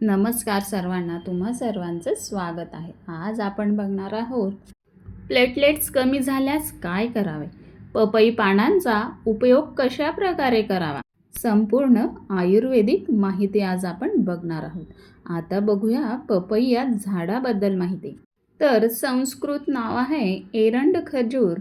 नमस्कार सर्वांना तुम्हा सर्वांचं स्वागत आहे. आज आपण बघणार आहोत प्लेटलेट्स कमी झाल्यास काय करावे? पपई पानांचा उपयोग कशा प्रकारे करावा? संपूर्ण आयुर्वेदिक माहिती आज आपण बघणार आहोत. आता बघूया पपई या झाडाबद्दल माहिती. तर संस्कृत नाव आहे एरंड खजूर.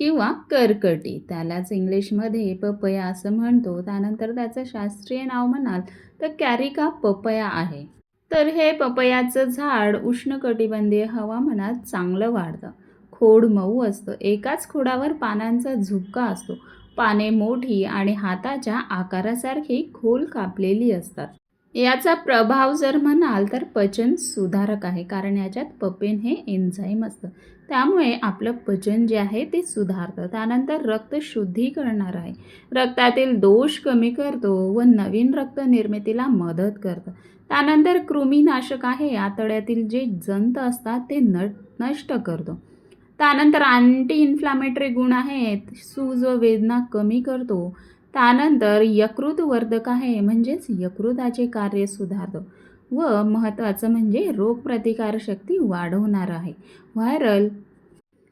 किंवा करकटी. त्यालाच इंग्लिशमध्ये पपया असं म्हणतो. त्यानंतर त्याचं शास्त्रीय नाव म्हणाल तर कॅरिका पपया आहे. तर हे पपयाचं झाड उष्णकटिबंधीय हवामानात चांगलं वाढतं. खोड मऊ असतं. एकाच खोडावर पानांचा झुपका असतो. पाने मोठी आणि हाताच्या आकारासारखी खोल कापलेली असतात. याचा प्रभाव जर म्हणाल तर पचन सुधारक आहे कारण याच्यात पपेन हे एन्झाईम असतं. त्यामुळे आपलं पचन जे आहे ते सुधारतं. त्यानंतर रक्त शुद्धी करणार आहे. रक्तातील दोष कमी करतो व नवीन रक्त निर्मितीला मदत करतं. त्यानंतर कृमीनाशक आहे. आतड्यातील जे जंत असतात ते न नष्ट करतो. त्यानंतर अँटी इन्फ्लामेटरी गुण आहेत. सूज व वेदना कमी करतो. त्यानंतर यकृत वर्धक आहे म्हणजेच यकृताचे कार्य सुधारतो. व महत्त्वाचं म्हणजे रोगप्रतिकारशक्ती वाढवणार आहे. व्हायरल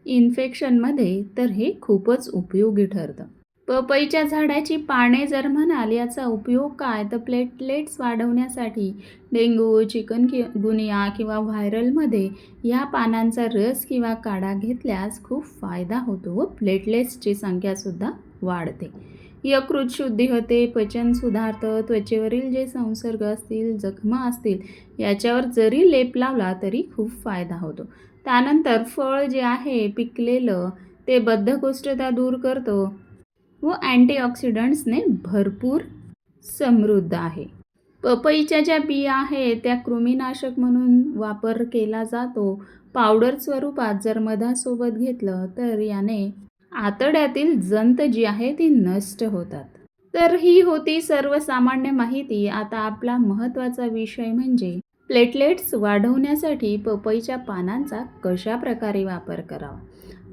इन्फेक्शनमध्ये तर हे खूपच उपयोगी ठरतं. पपईच्या झाडाची पाने जर म्हणाल याचा उपयोग काय? तर प्लेटलेट्स वाढवण्यासाठी डेंग्यू चिकन कि गुनिया किंवा व्हायरलमध्ये या पानांचा रस किंवा काढा घेतल्यास खूप फायदा होतो व प्लेटलेट्सची संख्यासुद्धा वाढते. यकृत शुद्धी होते पचन सुधारतं त्वचेवरील जे संसर्ग असतील जखमा असतील याच्यावर जरी लेप लावला तरी खूप फायदा होतो. त्यानंतर फळ जे आहे पिकलेलं ते बद्धकोष्ठता दूर करतो व अँटीऑक्सिडंट्सने भरपूर समृद्ध आहे. पपईच्या ज्या बिया आहेत त्या कृमीनाशक म्हणून वापर केला जातो. पावडर स्वरूपात जर मधासोबत घेतलं तर याने आतड्यातील जंत जी आहे ती नष्ट होतात. तर ही होती सर्वसामान्य माहिती. आता आपला महत्त्वाचा विषय म्हणजे प्लेटलेट्स वाढवण्यासाठी पपईच्या पानांचा कशा प्रकारे वापर करावा?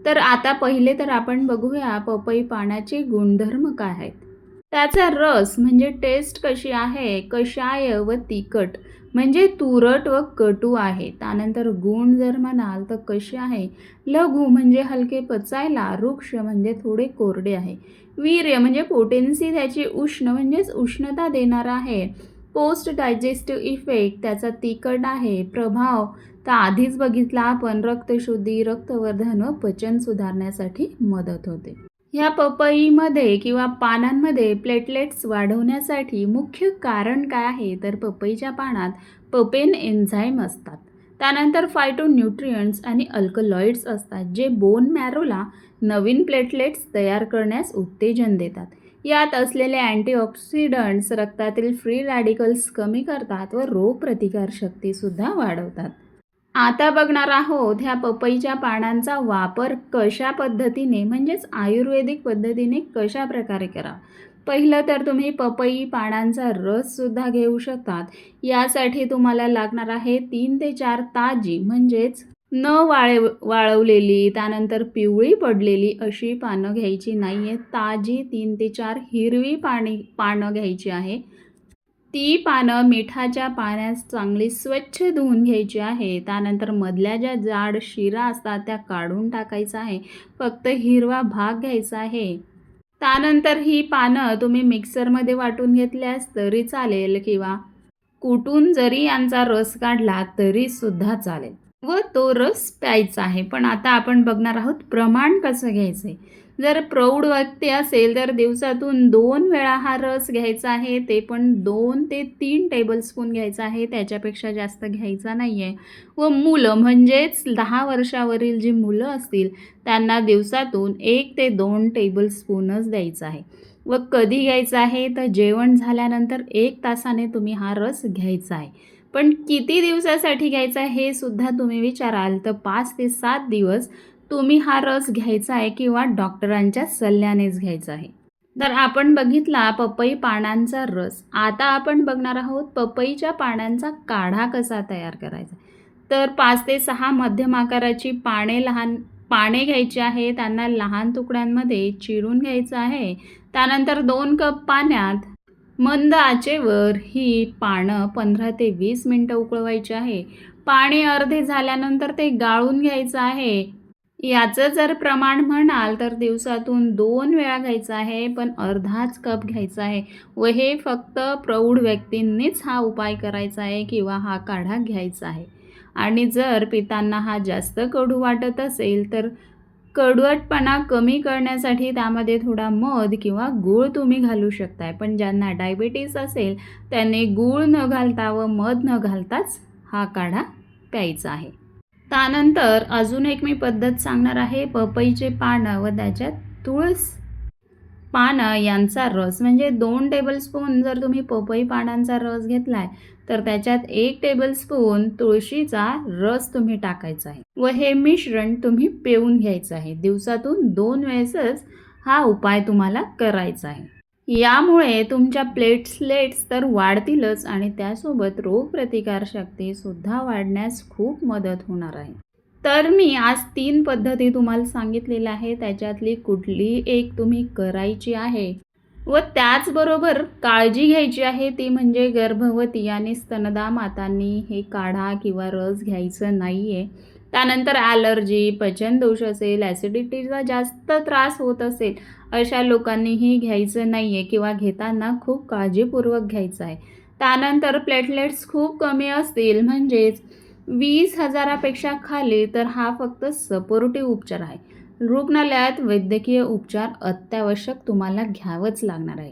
तर आता पहिले तर आपण बघूया पपई पानाचे गुणधर्म काय आहेत. त्याचा रस म्हणजे टेस्ट कशी आहे कषाय व तिखट? म्हणजे तुरट व कटू आहे. त्यानंतर गुण जर म्हणाल तर कसे आहे? लघु म्हणजे हलके पचायला वृक्ष म्हणजे थोडे कोरडे आहे. वीर्य म्हणजे पोटेन्सी त्याची उष्ण म्हणजेच उष्णता देणार आहे. पोस्ट डायजेस्टिव्ह इफेक्ट त्याचा तिखट आहे. प्रभाव तर आधीच बघितला आपण रक्तशुद्धी रक्तवर्धन व पचन सुधारण्यासाठी मदत होते. ह्या पपईमध्ये किंवा पानांमध्ये प्लेटलेट्स वाढवण्यासाठी मुख्य कारण काय आहे? तर पपईच्या पानात पपेन एन्झाईम असतात. त्यानंतर फायटो न्यूट्रियंट्स आणि अल्कलॉइड्स असतात जे बोन मॅरोला नवीन प्लेटलेट्स तयार करण्यास उत्तेजन देतात. यात असलेले अँटीऑक्सिडंट्स रक्तातील फ्री रॅडिकल्स कमी करतात व रोगप्रतिकारशक्तीसुद्धा वाढवतात. आता बघणार आहोत ह्या पपईच्या पानांचा वापर कशा पद्धतीने म्हणजेच आयुर्वेदिक पद्धतीने कशा प्रकारे करा. पहिलं तर तुम्ही पपई पानांचा रससुद्धा घेऊ शकतात. यासाठी तुम्हाला लागणार आहे तीन ते चार ताजी म्हणजेच न वाळे वाळवलेली त्यानंतर पिवळी पडलेली अशी पानं घ्यायची नाही आहे ताजी तीन ते चार हिरवी पाणी पानं घ्यायची आहे. ती पानं मिठाच्या पाण्यास चांगली स्वच्छ धुवून घ्यायची आहे. त्यानंतर मधल्या ज्या जाड शिरा असतात त्या काढून टाकायचा आहे. फक्त हिरवा भाग घ्यायचा आहे. त्यानंतर ही पानं तुम्ही मिक्सरमध्ये वाटून घेतल्यास तरी चालेल किंवा कुटून जरी यांचा रस काढला तरीसुद्धा चालेल. व तो रस प्यायचा आहे. पण आता आपण बघणार आहोत प्रमाण कसं घ्यायचं आहे जर प्रौढ व्यक्ती असेल तर दिवसातून दोन वेळा हा रस घ्यायचा आहे. ते पण दोन ते तीन टेबलस्पून घ्यायचा आहे. त्याच्यापेक्षा जास्त घ्यायचा नाही आहे व मुलं म्हणजेच दहा वर्षावरील जी मुलं असतील त्यांना दिवसातून एक ते दोन टेबलस्पूनच द्यायचा आहे. व कधी घ्यायचं आहे? तर जेवण झाल्यानंतर एक तासाने तुम्ही हा रस घ्यायचा आहे. पण किती दिवसासाठी घ्यायचा हे सुद्धा तुम्ही विचाराल. तर पाच ते सात दिवस तुम्ही हा रस घ्यायचा आहे किंवा डॉक्टरांच्या सल्ल्यानेच घ्यायचा आहे. तर आपण बघितला पपई पानांचा रस. आता आपण बघणार आहोत पपईच्या पानांचा काढा कसा तयार करायचा. तर पाच ते सहा मध्यम आकाराची पाने लहान पाने घ्यायची आहे त्यांना लहान तुकड्यांमध्ये चिरून घ्यायचं आहे. त्यानंतर दोन कप पाण्यात मंद आचेवर ही पानं पंधरा ते वीस मिनटं उकळवायची आहे. पाणी अर्धे झाल्यानंतर ते गाळून घ्यायचं आहे. याचं जर प्रमाण म्हणाल तर दिवसातून दोन वेळा घ्यायचं आहे पण अर्धाच कप घ्यायचा आहे व हे फक्त प्रौढ व्यक्तींनीच हा उपाय करायचा आहे किंवा हा काढा घ्यायचा आहे. आणि जर पितांना हा जास्त कडू वाटत असेल तर कडवटपणा कमी करण्यासाठी त्यामध्ये थोडा मध किंवा गूळ तुम्ही घालू शकताय. पण ज्यांना डायबिटीस असेल त्यांनी गूळ न घालता व मध न घालताच हा काढा प्यायचा आहे. त्यानंतर अजून एक मी पद्धत सांगणार आहे पपईचे पानं व त्याच्यात तुळस पानं यांचा रस. म्हणजे दोन टेबलस्पून जर तुम्ही पपई पानांचा रस घेतलाय तर त्याच्यात एक टेबलस्पून तुळशीचा रस तुम्ही टाकायचा आहे. व हे मिश्रण तुम्ही पिऊन घ्यायचं आहे. दिवसातून दोन वेळेसच हा उपाय तुम्हाला करायचा आहे. यामुळे तुमच्या प्लेटलेट्स तर वाढतीलच आणि त्यासोबत रोगप्रतिकारशक्ती सुद्धा वाढण्यास खूप मदत होणार आहे. तर मी आज तीन पद्धती तुम्हाला सांगितलेल्या आहे त्याच्यातली कुठली एक तुम्ही करायची आहे व त्याचबरोबर काळजी घ्यायची आहे. ती म्हणजे गर्भवती आणि स्तनदा मातांनी हे काढा किंवा रस घ्यायचं नाही आहे त्यानंतर ॲलर्जी पचनदोष असेल ॲसिडिटीचा जास्त त्रास होत असेल अशा लोकांनीही घ्यायचं नाही आहे किंवा घेताना खूप काळजीपूर्वक घ्यायचं आहे. त्यानंतर प्लेटलेट्स खूप कमी असतील म्हणजेच वीस हजारापेक्षा खाली तर हा फक्त सपोर्टिव्ह उपचार आहे. रुग्णालयात वैद्यकीय उपचार अत्यावश्यक तुम्हाला घ्यावंच लागणार आहे.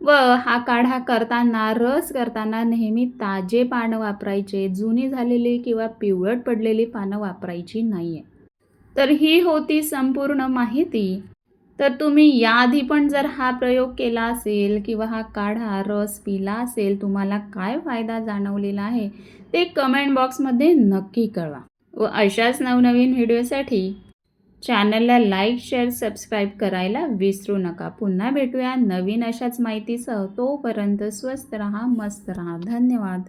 व हा काढा करताना रस करताना नेहमी ताजे पानं वापरायचे जुनी झालेली किंवा पिवळट पडलेली पानं वापरायची नाही आहे तर ही होती संपूर्ण माहिती. तर तुम्ही याआधी पण जर हा प्रयोग केला असेल किंवा हा काढा रस पिला असेल तुम्हाला काय फायदा जाणवलेला आहे ते कमेंट बॉक्समध्ये नक्की कळवा. व अशाच नवनवीन व्हिडिओसाठी चॅनलला लाईक शेअर सबस्क्राईब करायला विसरू नका. पुन्हा भेटूया नवीन अशाच माहितीसह. तोपर्यंत स्वस्त रहा मस्त रहा. धन्यवाद.